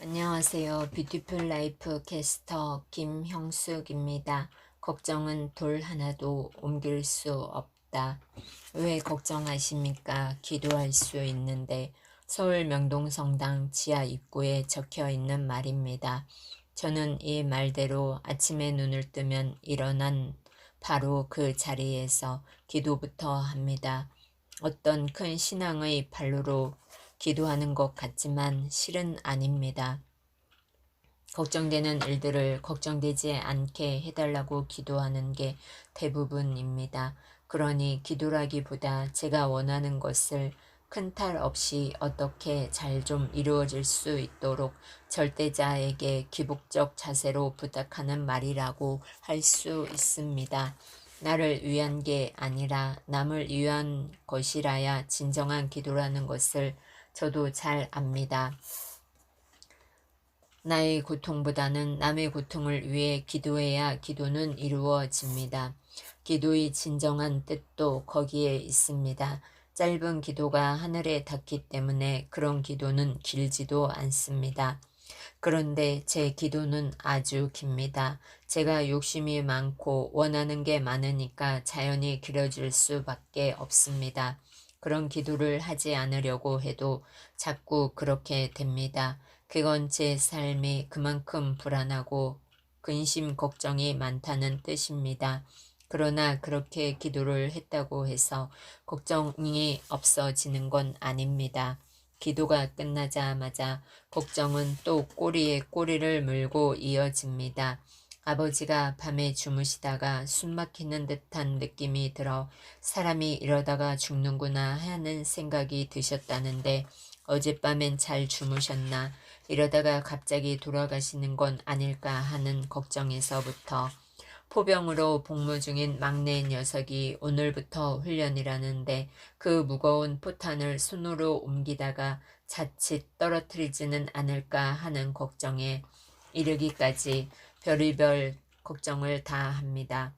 안녕하세요. 뷰티풀 라이프 캐스터 김형숙입니다. 걱정은 돌 하나도 옮길 수 없다. 왜 걱정하십니까? 기도할 수 있는데 서울 명동성당 지하 입구에 적혀 있는 말입니다. 저는 이 말대로 아침에 눈을 뜨면 일어난 바로 그 자리에서 기도부터 합니다. 어떤 큰 신앙의 발로로 기도하는 것 같지만 실은 아닙니다. 걱정되는 일들을 걱정되지 않게 해달라고 기도하는 게 대부분입니다. 그러니 기도라기보다 제가 원하는 것을 큰 탈 없이 어떻게 잘 좀 이루어질 수 있도록 절대자에게 기복적 자세로 부탁하는 말이라고 할 수 있습니다. 나를 위한 게 아니라 남을 위한 것이라야 진정한 기도라는 것을 저도 잘 압니다. 나의 고통보다는 남의 고통을 위해 기도해야 기도는 이루어집니다. 기도의 진정한 뜻도 거기에 있습니다. 짧은 기도가 하늘에 닿기 때문에 그런 기도는 길지도 않습니다. 그런데 제 기도는 아주 깁니다. 제가 욕심이 많고 원하는 게 많으니까 자연히 길어질 수밖에 없습니다. 그런 기도를 하지 않으려고 해도 자꾸 그렇게 됩니다. 그건 제 삶이 그만큼 불안하고 근심 걱정이 많다는 뜻입니다. 그러나 그렇게 기도를 했다고 해서 걱정이 없어지는 건 아닙니다. 기도가 끝나자마자 걱정은 또 꼬리에 꼬리를 물고 이어집니다. 아버지가 밤에 주무시다가 숨 막히는 듯한 느낌이 들어 사람이 이러다가 죽는구나 하는 생각이 드셨다는데 어젯밤엔 잘 주무셨나? 이러다가 갑자기 돌아가시는 건 아닐까 하는 걱정에서부터 포병으로 복무 중인 막내 녀석이 오늘부터 훈련이라는데 그 무거운 포탄을 손으로 옮기다가 자칫 떨어뜨리지는 않을까 하는 걱정에 이르기까지 별의별 걱정을 다 합니다.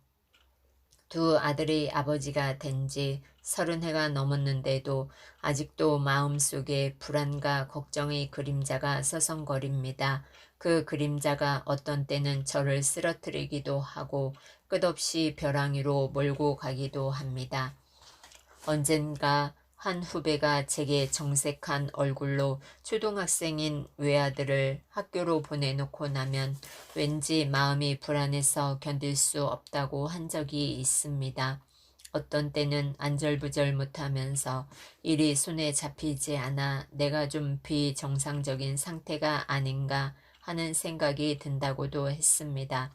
두 아들이 아버지가 된 지 서른 해가 넘었는데도 아직도 마음속에 불안과 걱정의 그림자가 서성거립니다. 그 그림자가 어떤 때는 저를 쓰러뜨리기도 하고 끝없이 벼랑위로 몰고 가기도 합니다. 언젠가 한 후배가 제게 정색한 얼굴로 초등학생인 외아들을 학교로 보내놓고 나면 왠지 마음이 불안해서 견딜 수 없다고 한 적이 있습니다. 어떤 때는 안절부절 못하면서 일이 손에 잡히지 않아 내가 좀 비정상적인 상태가 아닌가 하는 생각이 든다고도 했습니다.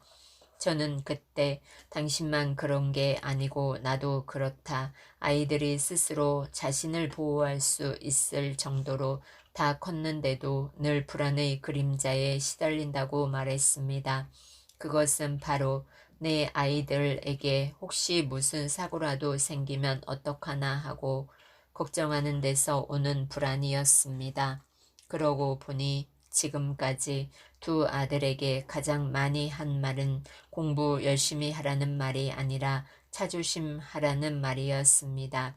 저는 그때 당신만 그런 게 아니고 나도 그렇다. 아이들이 스스로 자신을 보호할 수 있을 정도로 다 컸는데도 늘 불안의 그림자에 시달린다고 말했습니다. 그것은 바로 내 아이들에게 혹시 무슨 사고라도 생기면 어떡하나 하고 걱정하는 데서 오는 불안이었습니다. 그러고 보니 지금까지 두 아들에게 가장 많이 한 말은 공부 열심히 하라는 말이 아니라 차조심 하라는 말이었습니다.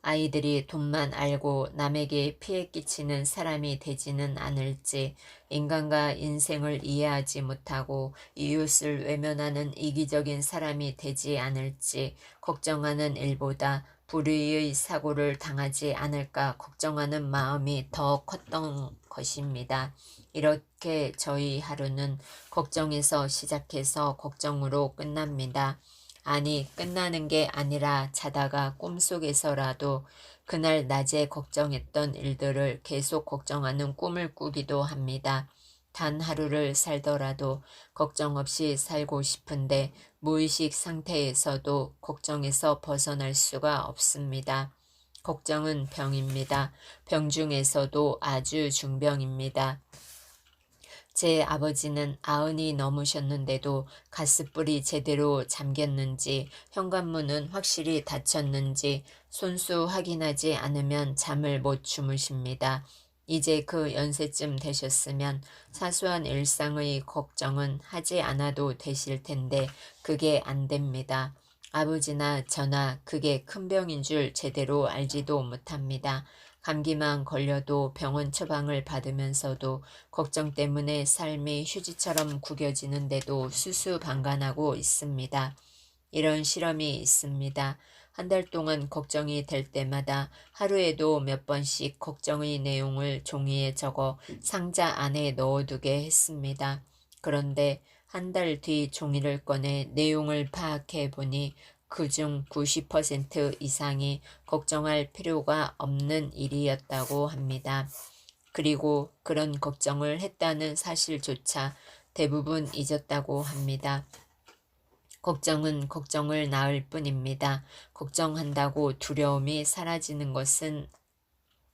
아이들이 돈만 알고 남에게 피해 끼치는 사람이 되지는 않을지, 인간과 인생을 이해하지 못하고 이웃을 외면하는 이기적인 사람이 되지 않을지 걱정하는 일보다 불의의 사고를 당하지 않을까 걱정하는 마음이 더 컸던 것입니다. 이렇게 저희 하루는 걱정에서 시작해서 걱정으로 끝납니다. 아니, 끝나는 게 아니라 자다가 꿈속에서라도 그날 낮에 걱정했던 일들을 계속 걱정하는 꿈을 꾸기도 합니다. 단 하루를 살더라도 걱정 없이 살고 싶은데 무의식 상태에서도 걱정에서 벗어날 수가 없습니다. 걱정은 병입니다. 병 중에서도 아주 중병입니다. 제 아버지는 아흔이 넘으셨는데도 가스불이 제대로 잠겼는지 현관문은 확실히 닫혔는지 손수 확인하지 않으면 잠을 못 주무십니다. 이제 그 연세쯤 되셨으면 사소한 일상의 걱정은 하지 않아도 되실 텐데 그게 안 됩니다. 아버지나 저나 그게 큰 병인 줄 제대로 알지도 못합니다. 감기만 걸려도 병원 처방을 받으면서도 걱정 때문에 삶이 휴지처럼 구겨지는데도 수수방관하고 있습니다. 이런 실험이 있습니다. 한 달 동안 걱정이 될 때마다 하루에도 몇 번씩 걱정의 내용을 종이에 적어 상자 안에 넣어두게 했습니다. 그런데 한 달 뒤 종이를 꺼내 내용을 파악해 보니 그중 90% 이상이 걱정할 필요가 없는 일이었다고 합니다. 그리고 그런 걱정을 했다는 사실조차 대부분 잊었다고 합니다. 걱정은 걱정을 낳을 뿐입니다. 걱정한다고 두려움이 사라지는 것은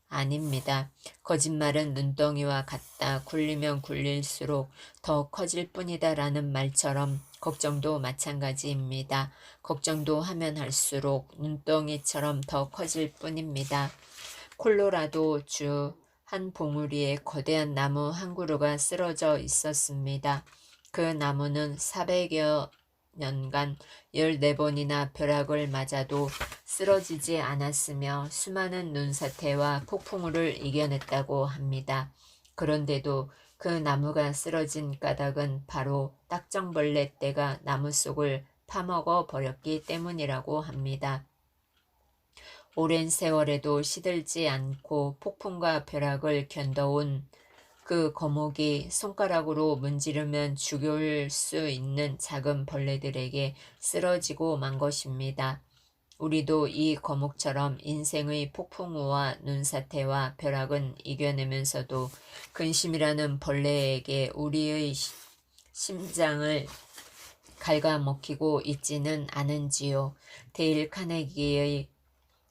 아닙니다. 거짓말은 눈덩이와 같다. 굴리면 굴릴수록 더 커질 뿐이다. 라는 말처럼 걱정도 마찬가지입니다. 걱정도 하면 할수록 눈덩이처럼 더 커질 뿐입니다. 콜로라도 주 한 봉우리에 거대한 나무 한 그루가 쓰러져 있었습니다. 그 나무는 400여 년간 14번이나 벼락을 맞아도 쓰러지지 않았으며 수많은 눈사태와 폭풍우를 이겨냈다고 합니다. 그런데도 그 나무가 쓰러진 까닭은 바로 딱정벌레 떼가 나무 속을 파먹어 버렸기 때문이라고 합니다. 오랜 세월에도 시들지 않고 폭풍과 벼락을 견뎌온 그 거목이 손가락으로 문지르면 죽일 수 있는 작은 벌레들에게 쓰러지고 만 것입니다. 우리도 이 거목처럼 인생의 폭풍우와 눈사태와 벼락은 이겨내면서도 근심이라는 벌레에게 우리의 심장을 갉아먹히고 있지는 않은지요. 데일 카네기의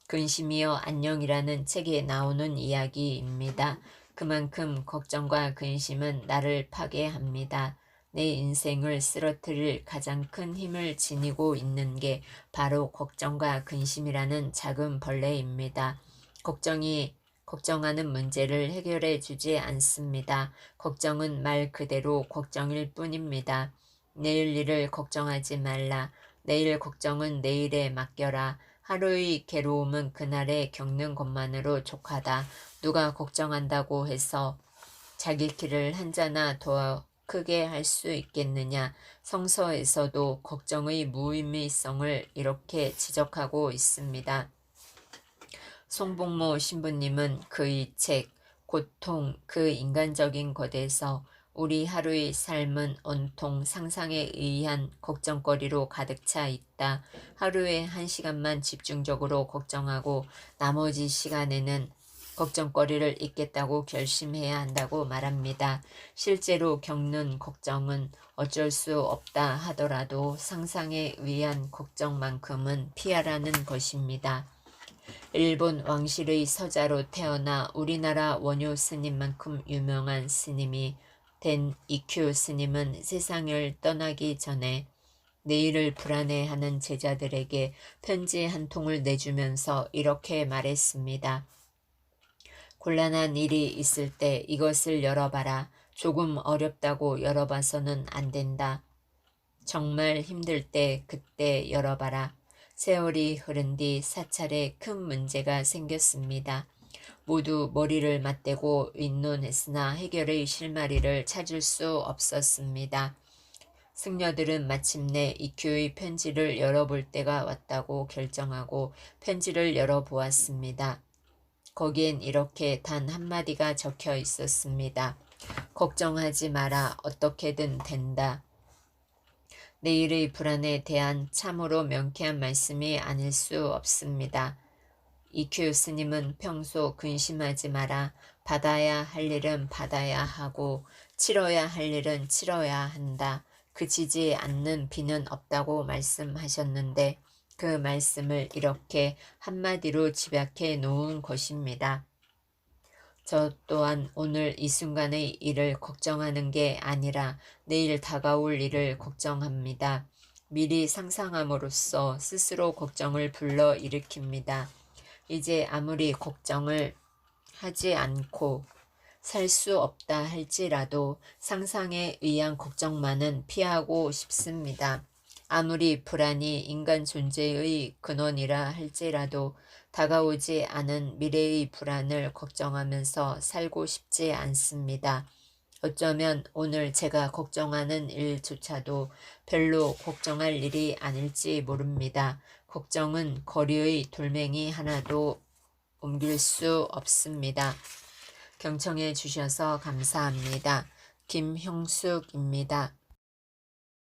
근심이여 안녕이라는 책에 나오는 이야기입니다. 그만큼 걱정과 근심은 나를 파괴합니다. 내 인생을 쓰러뜨릴 가장 큰 힘을 지니고 있는 게 바로 걱정과 근심이라는 작은 벌레입니다. 걱정이 걱정하는 문제를 해결해 주지 않습니다. 걱정은 말 그대로 걱정일 뿐입니다. 내일 일을 걱정하지 말라. 내일 걱정은 내일에 맡겨라. 하루의 괴로움은 그날에 겪는 것만으로 족하다. 누가 걱정한다고 해서 자기 길을 한자나 더 크게 할 수 있겠느냐. 성서에서도 걱정의 무의미성을 이렇게 지적하고 있습니다. 송복모 신부님은 그의 책 고통 그 인간적인 것에서 우리 하루의 삶은 온통 상상에 의한 걱정거리로 가득 차 있다. 하루에 한 시간만 집중적으로 걱정하고 나머지 시간에는 걱정거리를 잊겠다고 결심해야 한다고 말합니다. 실제로 겪는 걱정은 어쩔 수 없다 하더라도 상상에 의한 걱정만큼은 피하라는 것입니다. 일본 왕실의 서자로 태어나 우리나라 원효 스님만큼 유명한 스님이 된 이큐 스님은 세상을 떠나기 전에 내일을 불안해하는 제자들에게 편지 한 통을 내주면서 이렇게 말했습니다. 곤란한 일이 있을 때 이것을 열어봐라. 조금 어렵다고 열어봐서는 안 된다. 정말 힘들 때 그때 열어봐라. 세월이 흐른 뒤 사찰에 큰 문제가 생겼습니다. 모두 머리를 맞대고 의논했으나 해결의 실마리를 찾을 수 없었습니다. 승려들은 마침내 이큐의 편지를 열어볼 때가 왔다고 결정하고 편지를 열어보았습니다. 거기엔 이렇게 단 한마디가 적혀 있었습니다. 걱정하지 마라. 어떻게든 된다. 내일의 불안에 대한 참으로 명쾌한 말씀이 아닐 수 없습니다. 이큐 스님은 평소 근심하지 마라. 받아야 할 일은 받아야 하고 치러야 할 일은 치러야 한다. 그치지 않는 비는 없다고 말씀하셨는데 그 말씀을 이렇게 한마디로 집약해 놓은 것입니다. 저 또한 오늘 이 순간의 일을 걱정하는 게 아니라 내일 다가올 일을 걱정합니다. 미리 상상함으로써 스스로 걱정을 불러 일으킵니다. 이제 아무리 걱정을 하지 않고 살 수 없다 할지라도 상상에 의한 걱정만은 피하고 싶습니다. 아무리 불안이 인간 존재의 근원이라 할지라도 다가오지 않은 미래의 불안을 걱정하면서 살고 싶지 않습니다. 어쩌면 오늘 제가 걱정하는 일조차도 별로 걱정할 일이 아닐지 모릅니다. 걱정은 거리의 돌멩이 하나도 옮길 수 없습니다. 경청해 주셔서 감사합니다. 김형숙입니다.